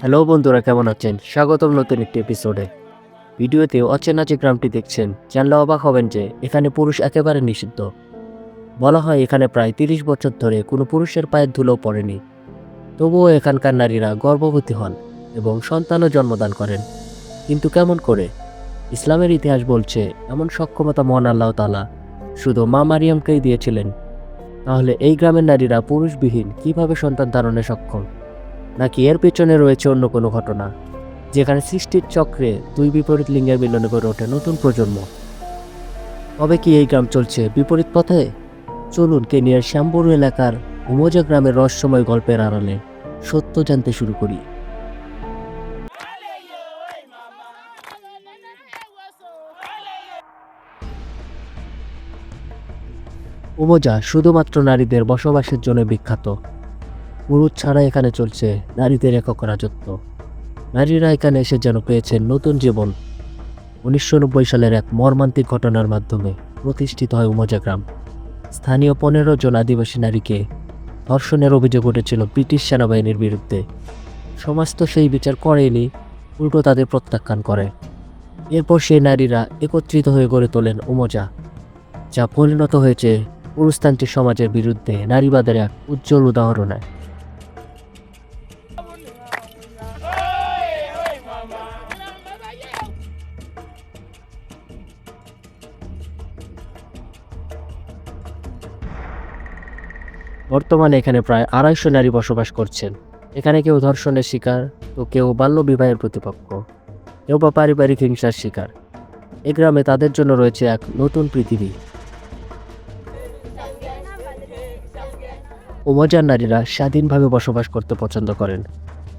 Hello বন্ধুরা, কেমন আছেন? স্বাগতম নতুন একটি এপিসোডে ভিডিওতে অচেনা যে গ্রামটি দেখছেন, জানলে অবাক হবেন যে এখানে পুরুষ একেবারে নিষিদ্ধ। বলা হয় এখানে প্রায় তিরিশ বছর ধরে কোনো পুরুষের পায়ের ধুলো পড়েনি। তবুও এখানকার নারীরা গর্ভবতী হন এবং সন্তানও জন্মদান করেন। কিন্তু কেমন করে? ইসলামের ইতিহাস বলছে, এমন সক্ষমতা মহান আল্লাহ তালা শুধু মা মারিয়ামকেই দিয়েছিলেন। তাহলে এই গ্রামের নারীরা পুরুষবিহীন কীভাবে সন্তান ধারণে সক্ষম? নাকি এর পেছনে রয়েছে অন্য কোনো ঘটনা, যেখানে সৃষ্টির চক্রে দুই বিপরীত লিঙ্গের মিলনে গড়ে ওঠে নতুন প্রজন্ম। তবে কি এই গ্রাম চলছে বিপরীত পথে? চলুন কেনিয়ার শ্যামবরু এলাকার উমজা গ্রামের রহস্যময় গল্পের আড়ালে সত্য জানতে শুরু করি। উমজা শুধুমাত্র নারীদের বসবাসের জন্য বিখ্যাত। পুরুষ ছাড়া এখানে চলছে নারীদের একক রাজত্ব। নারীরা এখানে এসে যেন পেয়েছেন নতুন জীবন। উনিশশো নব্বই সালের এক মর্মান্তিক ঘটনার মাধ্যমে প্রতিষ্ঠিত হয় উমজা গ্রাম। স্থানীয় পনেরো জন আদিবাসী নারীকে ধর্ষণের অভিযোগ উঠেছিল ব্রিটিশ সেনাবাহিনীর বিরুদ্ধে। সমাজ তো সেই বিচার করেনি, উল্টো তাদের প্রত্যাখ্যান করে। এরপর সেই নারীরা একত্রিত হয়ে গড়ে তোলেন উমজা, যা পরিণত হয়েছে পুরুষতান্ত্রিক সমাজের বিরুদ্ধে নারীবাদের এক উজ্জ্বল উদাহরণে। বর্তমানে এখানে প্রায় আড়াইশো নারী বসবাস করছেন। এখানে কেউ ধর্ষণের শিকার, তো কেউ বাল্যবিবাহের প্রতিপক্ষ। কেউ বা পারিবারিক হিংসার শিকার। এ গ্রামে তাদের জন্য রয়েছে এক নতুন পৃথিবী। উমজার নারীরা স্বাধীনভাবে বসবাস করতে পছন্দ করেন।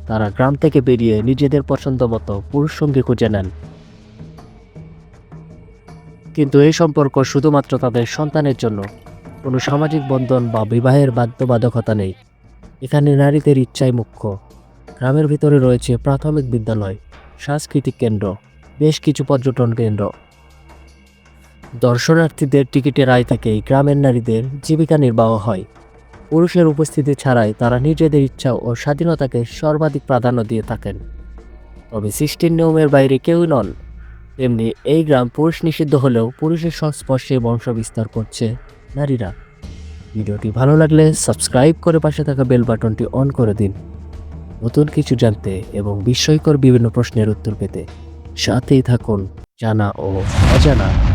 তারা গ্রাম থেকে বেরিয়ে নিজেদের পছন্দ মতো পুরুষ সঙ্গী খুঁজে নেন। কিন্তু এই সম্পর্ক শুধুমাত্র তাদের সন্তানের জন্য কোনো সামাজিক বন্ধন বা বিবাহের বাধ্যবাধকতা নেই। এখানে নারীদের ইচ্ছাই মুখ্য। গ্রামের ভিতরে রয়েছে প্রাথমিক বিদ্যালয়, সাংস্কৃতিক কেন্দ্র, বেশ কিছু পর্যটন কেন্দ্র। দর্শনার্থীদের টিকিটের আয় থেকেই গ্রামের নারীদের জীবিকা নির্বাহ হয়। পুরুষের উপস্থিতি ছাড়াই তারা নিজেদের ইচ্ছা ও স্বাধীনতাকে সর্বাধিক প্রাধান্য দিয়ে থাকেন। তবে সৃষ্টির নিয়মের বাইরে কেউ নন। তেমনি এই গ্রাম পুরুষ নিষিদ্ধ হলেও পুরুষের সংস্পর্শে বংশ বিস্তার করছে নারীরা। ভিডিওটি ভালো লাগলে সাবস্ক্রাইব করে পাশে থাকা বেল বাটনটি অন করে দিন। নতুন কিছু জানতে এবং বিস্ময়কর বিভিন্ন প্রশ্নের উত্তর পেতে সাথেই থাকুন জানা ও অজানা।